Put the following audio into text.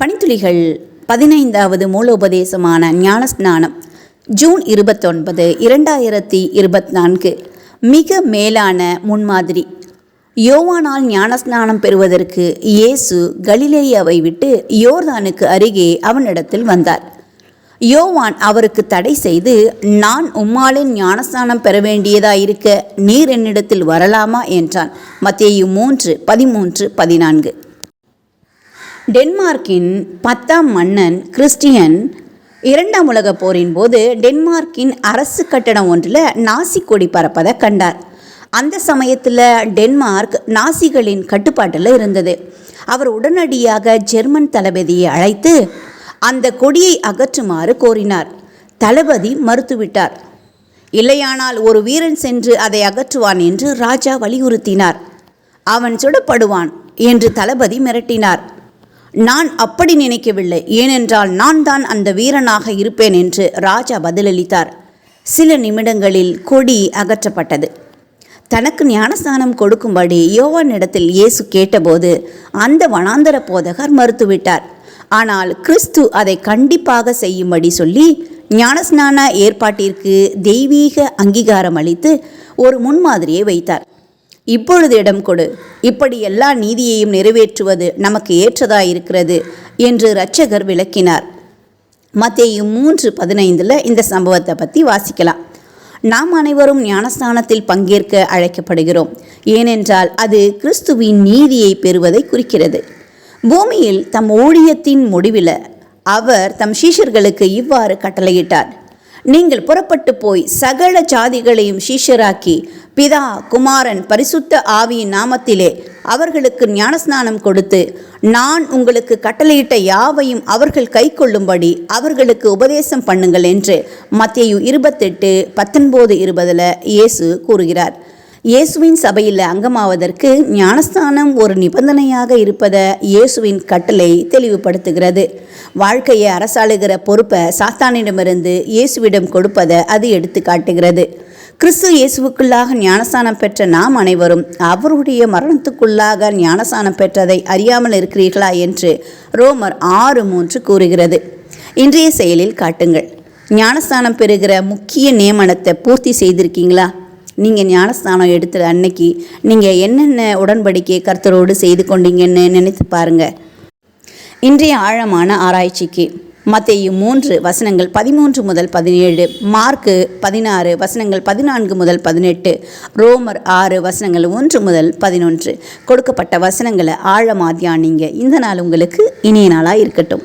பனித்துளிகள் பதினைந்தாவது மூலோபதேசமான ஞானஸ்நானம் ஜூன் இருபத்தொன்பது இரண்டாயிரத்தி இருபத்தி நான்கு மிக மேலான முன்மாதிரி. யோவானால் ஞானஸ்நானம் பெறுவதற்கு இயேசு கலிலேயாவை விட்டு யோர்தானுக்கு அருகே அவனிடத்தில் வந்தார். யோவான் அவருக்கு தடை செய்து நான் உம்மாலே ஞானஸ்நானம் பெற வேண்டியதாயிருக்க நீர் என்னிடத்தில் வரலாமா? என்றான். மத்தேயு மூன்று பதிமூன்று பதினான்கு. டென்மார்க்கின் பத்தாம் மன்னன் கிறிஸ்டியன் இரண்டாம் உலகப் போரின் போது டென்மார்க்கின் அரசு கட்டடம் ஒன்றில் நாசி கொடி பறப்பதை கண்டார். அந்த சமயத்தில் டென்மார்க் நாசிகளின் கட்டுப்பாட்டில் இருந்தது. அவர் உடனடியாக ஜெர்மன் தளபதியை அழைத்து அந்த கொடியை அகற்றுமாறு கோரினார். தளபதி மறுத்துவிட்டார். இல்லையானால் ஒரு வீரன் சென்று அதை அகற்றுவான் என்று ராஜா வலியுறுத்தினார். அவன் சுடப்படுவான் என்று தளபதி மிரட்டினார். நான் அப்படி நினைக்கவில்லை. ஏனென்றால் நான் தான் அந்த வீரனாக இருப்பேன் என்று ராஜா பதிலளித்தார். சில நிமிடங்களில் கொடி அகற்றப்பட்டது. தனக்கு ஞானஸ்தானம் கொடுக்கும்படி யோவானிடத்தில் இயேசு கேட்டபோது அந்த வனாந்தர போதகர் மறுத்துவிட்டார். ஆனால் கிறிஸ்து அதை கண்டிப்பாக செய்யும்படி சொல்லி ஞானஸ்நான ஏற்பாட்டிற்கு தெய்வீக அங்கீகாரம் அளித்து ஒரு முன்மாதிரியை வைத்தார். இப்பொழுது இடம் கொடு. இப்படி எல்லா நீதியையும் நிறைவேற்றுவது நமக்கு ஏற்றதாயிருக்கிறது என்று இரட்சகர் விளக்கினார். மத்தேயும் மூன்று பதினைந்தில் இந்த சம்பவத்தை பற்றி வாசிக்கலாம். நாம் அனைவரும் ஞானஸ்தானத்தில் பங்கேற்க அழைக்கப்படுகிறோம். ஏனென்றால் அது கிறிஸ்துவின் நீதியை பெறுவதை குறிக்கிறது. பூமியில் தம் ஊழியத்தின் முடிவில் அவர் தம் சீஷர்களுக்கு இவ்வாறு கட்டளையிட்டார். நீங்கள் புறப்பட்டு போய் சகல ஜாதிகளையும் சீஷராக்கி பிதா குமாரன் பரிசுத்த ஆவியின் நாமத்திலே அவர்களுக்கு ஞானஸ்நானம் கொடுத்து நான் உங்களுக்கு கட்டளையிட்ட யாவையும் அவர்கள் கை கொள்ளும்படி அவர்களுக்கு உபதேசம் பண்ணுங்கள் என்று மத்தியு இருபத்தெட்டு பத்தொன்பது இருபதில் இயேசு கூறுகிறார். இயேசுவின் சபையில் அங்கமாவதற்கு ஞானஸ்தானம் ஒரு நிபந்தனையாக இருப்பதை இயேசுவின் கட்டளை தெளிவுபடுத்துகிறது. வாழ்க்கையை அரசாளுகிற பொறுப்பை சாத்தானிடமிருந்து இயேசுவிடம் கொடுப்பதை அது எடுத்து காட்டுகிறது கிறிஸ்து இயேசுவுக்குள்ளாக ஞானஸ்தானம் பெற்ற நாம் அனைவரும் அவருடைய மரணத்துக்குள்ளாக ஞானஸ்தானம் பெற்றதை அறியாமல் இருக்கிறீர்களா என்று ரோமர் ஆறு மூன்று கூறுகிறது. இன்றைய செயலில் காட்டுங்கள். ஞானஸ்தானம் பெறுகிற முக்கிய நியமனத்தை பூர்த்தி செய்திருக்கீங்களா? நீங்கள் ஞானஸ்தானம் எடுத்த அன்னைக்கு நீங்கள் என்னென்ன உடன்படிக்கை கர்த்தரோடு செய்து கொண்டீங்கன்னு நினைத்து பாருங்கள் இன்றைய ஆழமான ஆராய்ச்சிக்கு மத்தேயு மூன்று வசனங்கள் பதிமூன்று முதல் பதினேழு மார்க்கு பதினாறு வசனங்கள் பதினான்கு முதல் பதினெட்டு ரோமர் ஆறு வசனங்கள் ஒன்று முதல் பதினொன்று. கொடுக்கப்பட்ட வசனங்களை ஆழமாக தியானிங்க. இந்த நாள் உங்களுக்கு இனிய நாளாக இருக்கட்டும்.